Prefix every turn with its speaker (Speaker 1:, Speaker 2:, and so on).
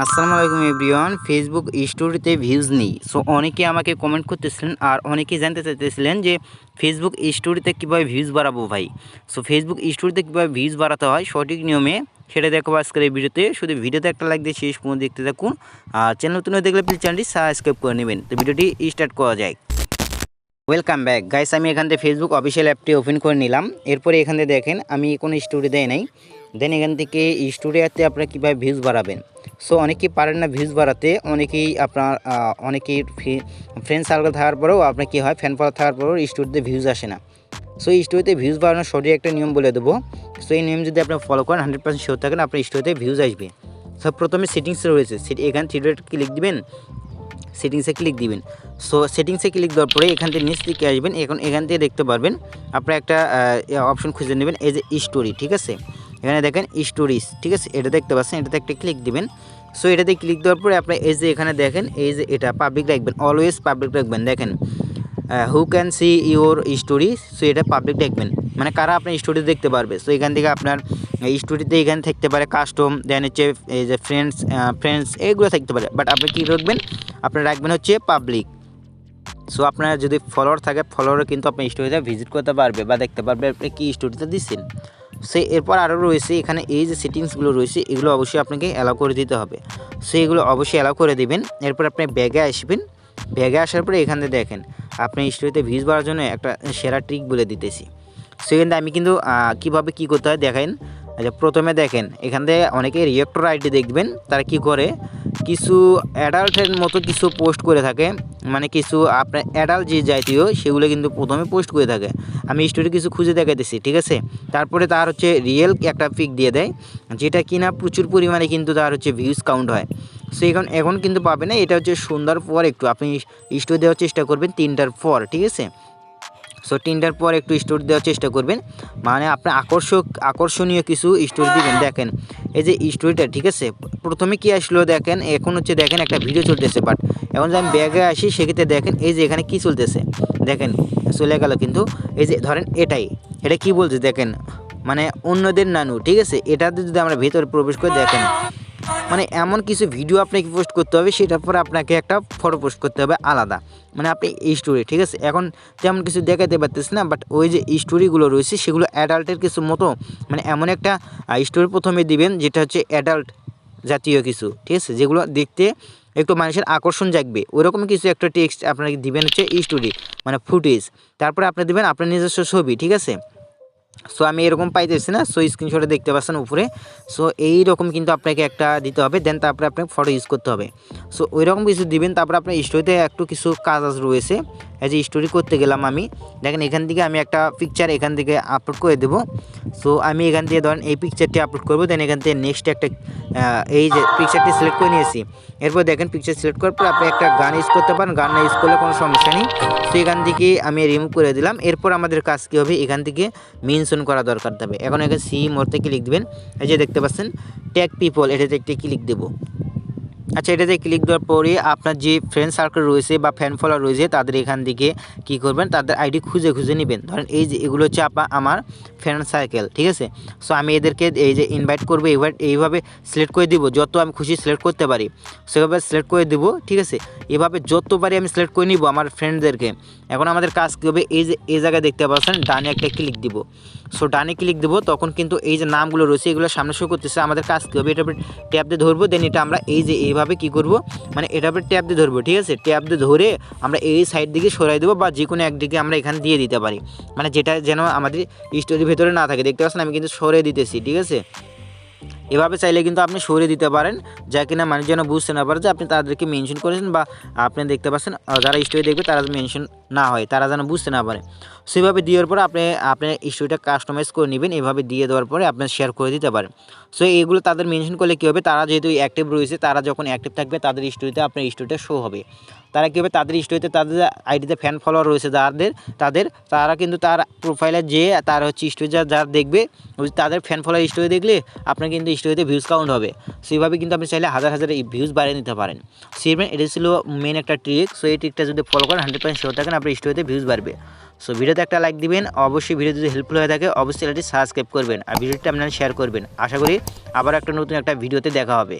Speaker 1: আসসালামু আলাইকুম everyone. Facebook স্টোরিতে ভিউজ নেই। সো অনেকে আমাকে কমেন্ট করতেছিলেন আর অনেকেই জানতে চাইতেছিলেন যে ফেসবুক স্টোরিতে কীভাবে ভিউজ বাড়াবো ভাই? সো ফেসবুক স্টোরিতে কীভাবে ভিউজ বাড়াতে হয়? সঠিক নিয়মে সেটা দেখো আজকের এই ভিডিওতে। শুধু ভিডিওতে একটা লাইক দিয়ে শেষ পর্যন্ত দেখতে থাকুন। আর চ্যানেল নতুন দেখলে প্লিজ চ্যানেলটি সাবস্ক্রাইব করে নেবেন। তো ভিডিওটি স্টার্ট করা যায় ওয়েলকাম ব্যাক গাইস আমি এখান থেকে ফেসবুক অফিসিয়াল অ্যাপটি ওপেন করে নিলাম। এরপরে এখান থেকে দেখেন, আমি কোনো স্টোরি দেয় নাই। দেন এখান থেকে স্টুডিওতে আপনারা কীভাবে ভিউজ বাড়াবেন? সো অনেকেই পারেন না ভিউজ বাড়াতে, অনেকেই আপনার অনেকেই ফ্রেন্ড সার্কেল থাকার পরেও আপনার কী হয় ফ্যান ফলো থাকার পরেও স্টুডিওতে ভিউজ আসে না। সো স্টোরিতে ভিউজ বাড়ানোর সঠিক একটা নিয়ম বলে দেবো। সো এই নিয়ম যদি আপনি ফলো করেন হান্ড্রেড পার্সেন্ট শিওর থাকেন আপনার স্টোরিতে ভিউজ আসবে। সো প্রথমে সেটিংসে রয়েছে। সেটি এখানে থ্রি ক্লিক দিবেন। সেটিংসে ক্লিক দিবেন। সো সেটিংসে ক্লিক দেওয়ার পরে এখান থেকে নিচ দিকে আসবেন। এখন এখান থেকে দেখতে পারবেন, আপনারা একটা অপশন খুঁজে নেবেন, এই যে স্টোরি ঠিক আছে? এখানে দেখেন স্টোরিজ ঠিক আছে? এটা দেখতে পাচ্ছেন, এটাতে একটা ক্লিক দিবেন। সো এটাতে ক্লিক দেওয়ার পরে আপনি এই যে এখানে দেখেন, এই যে এটা পাবলিক রাখবেন অলওয়েজ পাবলিক রাখবেন, দেখেন। Who can see your story so এটা পাবলিক দেখবেন। মানে কারা আপনার স্টোরি দেখতে পারবে? সো এখান থেকে আপনার স্টোরিতে এখানে থাকতে পারে কাস্টম দেন হচ্ছে এই যে ফ্রেন্ডস ফ্রেন্ডস এগুলো থাকতে পারে। বাট আপনি কী রাখবেন? আপনার রাখবেন হচ্ছে পাবলিক সো আপনার যদি ফলোয়ার থাকে ফলোয়ারও কিন্তু আপনি স্টোরিতে ভিজিট করতে পারবে বা দেখতে পারবে আপনি কী স্টোরিতে দিচ্ছেন। সে এরপর আরও রয়েছে এখানে এই যে সেটিংসগুলো রয়েছে, এগুলো অবশ্যই আপনাকে অ্যালাউ করে দিতে হবে। সো এগুলো অবশ্যই অ্যালাউ করে দিবেন। এরপর আপনি ব্যাগে আসবেন। ব্যাগে আসার পরে এখানে দেখেন, আপনি স্টোরিতে ভিউজ বাড়ার জন্য একটা সেরা ট্রিক বলে দিতেছি। সেখানে আমি কিন্তু কীভাবে কি করতে হয় দেখেন আচ্ছা প্রথমে দেখেন, এখান থেকে অনেকে রিয়েক্টর আইডি দেখবেন, তারা কি করে? কিছু অ্যাডাল্টের মতো কিছু পোস্ট করে থাকে। মানে কিছু আপনার অ্যাডাল্ট যে জাতীয়, সেগুলো কিন্তু প্রথমে পোস্ট করে থাকে। আমি স্টোরি কিছু খুঁজে দেখাইতেছি, ঠিক আছে? তারপরে তার হচ্ছে রিয়েল একটা পিক দিয়ে দেয়, যেটা কিনা প্রচুর পরিমাণে কিন্তু তার হচ্ছে ভিউজ কাউন্ট হয়। সো এখন এখন কিন্তু পাবে না, এটা হচ্ছে সন্ধ্যার পর একটু। আপনি স্টোরি দেওয়ার চেষ্টা করবেন তিনটার পর, ঠিক আছে? সো তিনটার পর একটু স্টোর দেওয়ার চেষ্টা করবেন। মানে আপনি আকর্ষক, আকর্ষণীয় কিছু স্টোর দিবেন, দেখেন। এই যে স্টোরিটা ঠিক আছে? প্রথমে কি আসলো দেখেন? এখন হচ্ছে দেখেন একটা ভিডিও চলতেছে বাট এখন যদি আমি ব্যাগে আসি, সেক্ষেত্রে দেখেন এই যে এখানে কি চলতেছে। দেখেন, চলে গেল কিন্তু। এই যে ধরেন এটাই। এটা কি বলছে? দেখেন মানে অন্যদের নানু, ঠিক আছে? এটাতে যদি আমরা ভেতরে প্রবেশ করে, দেখেন। মানে এমন কিছু ভিডিও আপনাকে পোস্ট করতে হবে, সেটার পরে আপনাকে একটা ফটো পোস্ট করতে হবে আলাদা। মানে আপনি এই স্টোরি ঠিক আছে? এখন তেমন কিছু দেখাতে পারতেছি না বাট ওই যে স্টোরিগুলো রয়েছে, সেগুলো অ্যাডাল্টের কিছু মতো মানে এমন একটা স্টোরি প্রথমে দিবেন, যেটা হচ্ছে অ্যাডাল্ট জাতীয় কিছু, ঠিক আছে? যেগুলো দেখতে একটু মানুষের আকর্ষণ জাগবে। ওইরকম কিছু একটা টেক্সট আপনাকে দিবেন হচ্ছে স্টোরি মানে ফুটেজ তারপরে আপনি দিবেন আপনার নিজস্ব ছবি, ঠিক আছে? সো আমি এরকম পাইতেছি না। সো স্ক্রিনশটে দেখতে পাচ্ছেন উপরে। সো এই রকম কিন্তু আপনাকে একটা দিতে হবে। দেন তারপরে আপনাকে ফটো ইউজ করতে হবে। সো ওই রকম কিছু দিবেন। তারপরে আপনার স্টোরিতে একটু কিছু কাজ রয়েছে। যে স্টোরি করতে গেলাম আমি। দেখেন, এখান থেকে আমি একটা পিকচার এখান থেকে আপলোড করে দেবো। সো আমি এখান থেকে ধরেন এই পিকচারটি আপলোড করব। দেন এখান থেকে নেক্সট একটা এই যে পিকচারটি সিলেক্ট করে নিয়েছি। এরপর দেখেন পিকচার সিলেক্ট করার পর আপনি একটা গান ইউজ করতে পারেন। গান না ইউজ করলে কোনো সমস্যা নেই। তো এখান থেকে আমি রিমুভ করে দিলাম। এরপর আমাদের কাজ কী হবে? এখান থেকে মেনশন করা দরকার থাকবে। এখন এখানে সি মোড়তে ক্লিক লিখবেন এই যে দেখতে পাচ্ছেন ট্যাগ পিপল এটাতে একটি ক্লিক দেবো। আচ্ছা এটাতে ক্লিক দেওয়ার পরে আপনার যে ফ্রেন্ড সার্কেল রয়েছে বা ফ্যান ফলোয়ার রয়েছে, তাদের এখান থেকে কি করবেন? তাদের আইডি খুঁজে খুঁজে নেবেন। ধরেন এই যে এগুলো হচ্ছে আপা আমার ফ্রেন্ড সার্কেল ঠিক আছে? সো আমি এদেরকে এই যে ইনভাইট করব এইভাবে এইভাবে সিলেক্ট করে দিব, যত আমি খুশি সিলেক্ট করতে পারি। সেভাবে সিলেক্ট করে দিব, ঠিক আছে? এভাবে যত পারি আমি সিলেক্ট করে নিব আমার ফ্রেন্ডদেরকে এখন আমাদের কাজ কী হবে? এই যে, এই জায়গায় দেখতে পাচ্ছেন, ডানে একটা ক্লিক দিব। সো ডানে ক্লিক দেবো, তখন কিন্তু এই যে নামগুলো রয়েছে, এগুলো সামনে শো করতেছে। আমাদের কাজ কী হবে? এটা ট্যাপ দিয়ে ধরবো দেন এটা আমরা এই যে এইভাবে কি করব? মানে এটা ট্যাপ দিয়ে ধরবো, ঠিক আছে? ট্যাপ দিয়ে ধরে আমরা এই সাইড দিকে সরাই দেবো বা যে কোনো একদিকে আমরা এখানে দিয়ে দিতে পারি। মানে যেটা যেন আমাদের স্টোরির ভেতরে না থাকে। দেখতে পাচ্ছেন আমি কিন্তু সরে দিতেছি, ঠিক আছে? এভাবে চাইলে কিন্তু আপনি সরিয়ে দিতে পারেন, যা কিনা মানুষ যেন বুঝতে না পারে যে আপনি তাদেরকে মেনশন করেছেন বা আপনি দেখতে পাচ্ছেন যারা স্টোরি দেখবে তারা মেনশন না হয়, তারা যেন বুঝতে না পারে। সেভাবে দেওয়ার পরে আপনি আপনার স্টোরিটা কাস্টমাইজ করে নেবেন, এভাবে দিয়ে দেওয়ার পরে আপনি শেয়ার করে দিতে পারেন। সো এগুলো তাদের মেনশন করলে কী হবে, তারা যেহেতু অ্যাক্টিভ রয়েছে, তারা যখন অ্যাক্টিভ থাকবে, তাদের স্টোরিতে আপনার স্টোরিটা শো হবে। তারা কী হবে, তাদের স্টোরিতে তাদের আইডিতে ফ্যান ফলোয়ার রয়েছে যাদের, তাদের, তারা কিন্তু তার প্রোফাইলে যে, তার হচ্ছে স্টোরি যা যারা দেখবে তাদের ফ্যান ফলোয়ার স্টোরি দেখলে, আপনার কিন্তু স্টোরিতে ভিউজ কাউন্ট হবে। সেইভাবে কিন্তু আপনি চাইলে হাজার হাজার ভিউজ বাড়িয়ে নিতে পারেন। সেভাবে এটা ছিল মেন একটা ট্রিক সো এই ট্রিকটা যদি ফলো করেন হান্ড্রেড পার্সেন্ট শিওর থাকেন, আপনার স্টোরিতে ভিউজ বাড়বে। সো ভিডিওতে একটা লাইক দিবেন। অবশ্যই ভিডিও যদি হেল্পফুল হয়ে থাকে, অবশ্যই এটি সাবস্ক্রাইব করবেন। আর ভিডিওটি আপনারা শেয়ার করবেন। আশা করি আবার একটা নতুন একটা ভিডিওতে দেখা হবে।